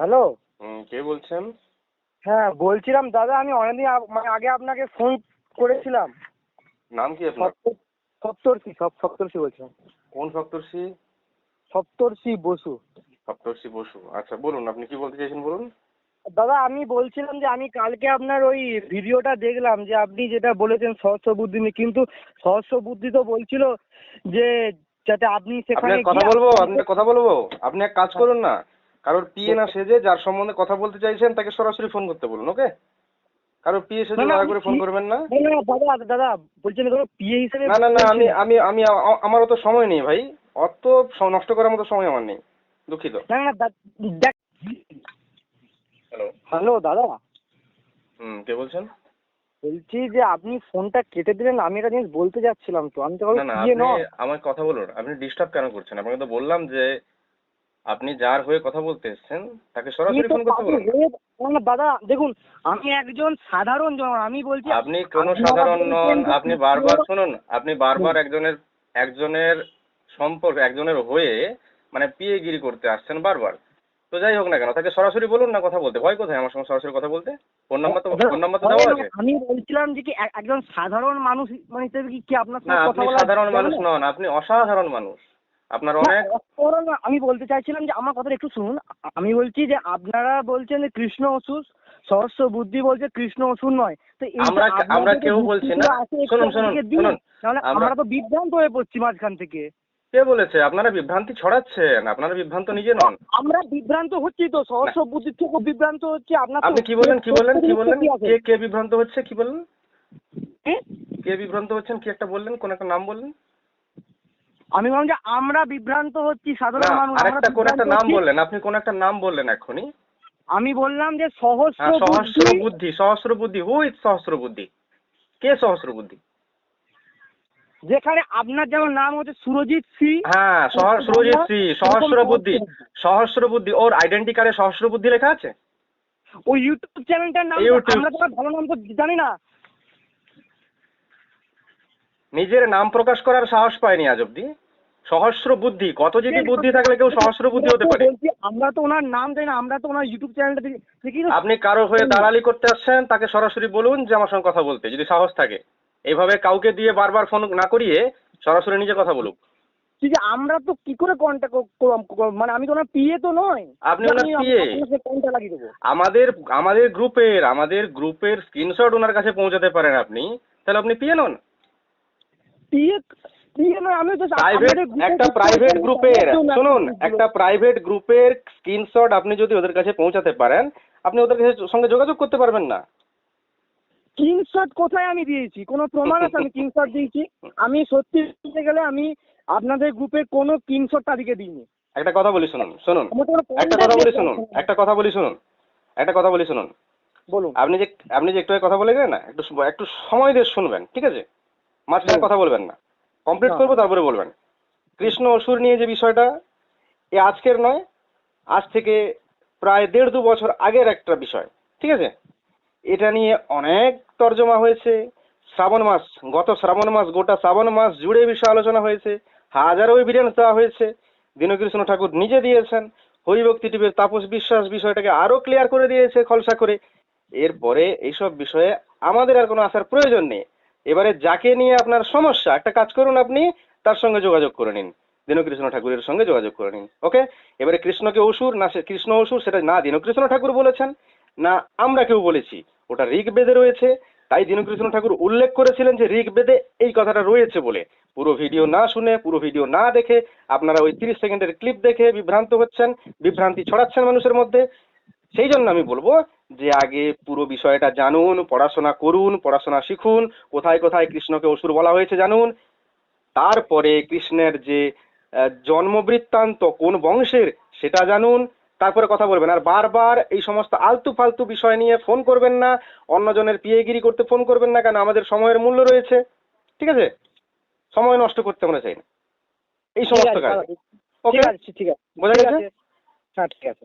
Hello কে বলছেন? হ্যাঁ বলছিলাম দাদা আমি অনেকদিন মানে আগে আপনাকে ফোন করেছিলাম। নাম কি আপনার? সপ্তর্ষি সপ সপ্তর্ষি বলছিলাম। কোন সপ্তর্ষি? সপ্তর্ষি বসু। সপ্তর্ষি বসু। আচ্ছা বলুন আপনি কি বলতে চাইছেন বলুন। দাদা আমি বলছিলাম যে আমি কালকে আপনার ওই ভিডিওটা দেখলাম যে আপনি যেটা বলেছেন সহস্র বুদ্ধি নিয়ে কিন্তু সহস্র বুদ্ধি তো বলছিল যে যাতে আপনি সেখানে আপনি কথা বলব? আপনি কথা বলব? আপনি এক কাজ করুন না কারোর পিএ না সেজে যার সম্বন্ধে কথা বলতে চাইছেন তাকে সরাসরি ফোন করতে বলুন ওকে কারোর পিএ সেজে দয়া করে ফোন করবেন না। না, না, দাদা দাদা বলছেন কোনো পিএ হিসেবে না না না আমি বলছি আমি আমি আমার অত সময় নেই ভাই। অত নষ্ট করার মতো সময় আমার নেই দুঃখিত। না না দেখ হ্যালো হ্যালো দাদা। হুম কে বলছেন? বলছি যে আপনি ফোনটা কেটে দিলেন আমি একটা জিনিস বলতে যাচ্ছিলাম তো আমি তো না না আমার কথা বলুন আপনি ডিস্টার্ব কেন করছেন? আপনাকে তো বললাম যে আপনি যার হয়ে কথা বলতে এসেছেন তাকে সরাসরি ফোন করতে বলুন না, না, দাদা দেখুন আমি একজন সাধারণ জন আমি বলছি আপনি কোনো সাধারণ নন আপনি বারবার শুনুন আপনি বারবার একজনের একজনের সম্পর্ক একজনের হয়ে মানে পিএ গিরি করতে আসছেন বারবার। তো যাই হোক না কেন তাকে সরাসরি বলুন না কথা বলতে। ভয় কোথায় আমার সঙ্গে সরাসরি কথা বলতে? ফোন নাম্বার তো ফোন নাম্বার তো দেওয়া আছে। আমি বলছিলাম যে কি এক- একজন সাধারণ মানুষ মানে হিসেবে কি আপনার সঙ্গে কথা আপনি বলা সাধারণ মানুষ নন আপনি অসাধারণ মানুষ। আপনার অনেক আমি বলতে চাইছিলাম যে আমার কথাটা একটু শুনুন। আমি বলছি যে আপনারা বলছেন যে কৃষ্ণ অসুর সহস্র বুদ্ধি বলছে কৃষ্ণ অসুর নয়। তো আমরা আমরা কেউ বলছি না। শুনুন শুনুন শুনুন। আমরা- তো বিভ্রান্ত হয়ে পড়ছি মাঝখান থেকে। কে বলেছে? আপনারা বিভ্রান্তি ছড়াচ্ছেন। আপনারা বিভ্রান্ত নিজে নন। আমরা বিভ্রান্ত হচ্ছি তো সহস্র বুদ্ধির থেকে বিভ্রান্ত হচ্ছে আপনার আপনি কি বললেন কি বললেন কি বললেন কি কে কে বিভ্রান্ত হচ্ছে কি বললেন কে বিভ্রান্ত হচ্ছেন কি একটা বললেন কোন একটা নাম বললেন? আমি বললাম যে আমরা বিভ্রান্ত হচ্ছি সাধারণ মানুষ আরেকটা কোন একটা নাম বললেন আপনি কোন একটা নাম বললেন এখনই আমি বললাম যে সহস্র হ্যাঁ সহস্র বুদ্ধি সহস্র বুদ্ধি হু ইজ সহস্র বুদ্ধি? কে সহস্র বুদ্ধি? যেখানে আপনার যেমন নাম হচ্ছে সুরজিৎ সি হ্যাঁ সুরজিৎ শ্রী সহস্র বুদ্ধি সহস্র বুদ্ধি ওর আইডেন্টি কার্ডে সহস্র বুদ্ধি লেখা আছে? ওই ইউটিউব চ্যানেলটার নাম। আমরা তো ভালো নাম তো জানি না। নিজের নাম প্রকাশ করার সাহস পায়নি আজ অব্দি সহস্র বুদ্ধি কত যদি বুদ্ধি থাকলে কেউ সহস্র বুদ্ধি হতে পারে? আমরা তো ওনার নাম জানি না আমরা তো ওনার ইউটিউব চ্যানেলটা দেখি আপনি কারও হয়ে দালালি করতে আসছেন তাকে সরাসরি বলুন যে আমার সঙ্গে কথা বলতে যদি সাহস থাকে। এভাবে কাউকে দিয়ে বারবার ফোন না করিয়ে সরাসরি নিজে কথা বলুক। ঠিক আছে আমরা তো কি করে কন্ট্যাক্ট মানে আমি তো ওনার পিএ তো নয়। আপনি ওনার? কন্ট্যাক্ট লাগিয়ে দেবো। আমাদের আমাদের গ্রুপের আমাদের গ্রুপের স্ক্রিনশট ওনার কাছে পৌঁছাতে পারেন আপনি তাহলে আপনি পিয়ে নন। পিএ প্রাইভেট একটা প্রাইভেট গ্রুপের শুনুন একটা প্রাইভেট গ্রুপের স্ক্রিনশট আপনি যদি ওদের কাছে পৌঁছাতে পারেন আপনি ওদের কাছে সঙ্গে যোগাযোগ করতে পারবেন না। স্ক্রিনশট কোথায় আমি দিয়েছি? কোনো প্রমাণ আছে? আমি স্ক্রিনশট দিয়েছি। আমি সত্যি বলতে গেলে আমি আপনাদের গ্রুপে কোনো স্ক্রিনশট তাদেরকে দিইনি। একটা কথা বলি শুনুন শুনুন। একটা কথা বলি শুনুন একটা কথা বলি শুনুন। একটা কথা বলি শুনুন। বলুন। আপনি যে আপনি যে একটু কথা বলে গেলেন না একটু একটু সময় দিয়ে শুনবেন ঠিক আছে? মাঝখানে কথা বলবেন না। কমপ্লিট করব তারপরে বলবেন। কৃষ্ণ অসুর নিয়ে যে বিষয়টা এ আজকের নয় আজ থেকে প্রায় দেড় দু বছর আগের একটা বিষয় ঠিক আছে? এটা নিয়ে অনেক তর্জমা হয়েছে। শ্রাবণ মাস গত শ্রাবণ মাস গোটা শ্রাবণ মাস জুড়ে বিষয়ে আলোচনা হয়েছে। হাজারো এভিডেন্স দেওয়া হয়েছে। দীনকৃষ্ণ ঠাকুর নিজে দিয়েছেন। হরিভক্তি টিভির তাপস বিশ্বাস বিষয়টাকে আরও ক্লিয়ার করে দিয়েছে খলসা করে। এরপরে এইসব বিষয়ে আমাদের আর কোনো আসার প্রয়োজন নেই। এবারে যাকে নিয়ে আপনার সমস্যা, একটা কাজ করুন আপনি, তার সঙ্গে যোগাযোগ করে নিন। দীনকৃষ্ণ ঠাকুরের সঙ্গে যোগাযোগ করে নিন, ওকে? এবারে কৃষ্ণকে অসুর, না কৃষ্ণ অসুর, সেটা না দীনকৃষ্ণ ঠাকুর বলেছেন, না আমরা কেউ বলেছি। ওটা ঋগ্বেদে রয়েছে, তাই দীনকৃষ্ণ ঠাকুর উল্লেখ করেছিলেন যে ঋগ্বেদে এই কথাটা রয়েছে বলে। পুরো ভিডিও না শুনে, পুরো ভিডিও না দেখে আপনারা ওই তিরিশ সেকেন্ডের ক্লিপ দেখে বিভ্রান্ত হচ্ছেন, বিভ্রান্তি ছড়াচ্ছেন মানুষের মধ্যে। সেই জন্য আমি বলব যে আগে পুরো বিষয়টা জানুন পড়াশোনা করুন পড়াশোনা শিখুন কোথায় কোথায় কৃষ্ণকে অসুর বলা হয়েছে জানুন। তারপরে কৃষ্ণের যে আহ, জন্মবৃত্তান্ত কোন বংশের সেটা জানুন। তারপরে কথা বলবেন আর বারবার এই সমস্ত আলতু ফালতু বিষয় নিয়ে ফোন করবেন না অন্যজনের পিএগিরি করতে ফোন করবেন না কেন আমাদের সময়ের মূল্য রয়েছে। ঠিক আছে? সময় নষ্ট করতে আমরা চাই না। এই সমস্ত কাজ। ওকে ঠিক আছে। বোঝা গেছে? হ্যাঁ ঠিক আছে।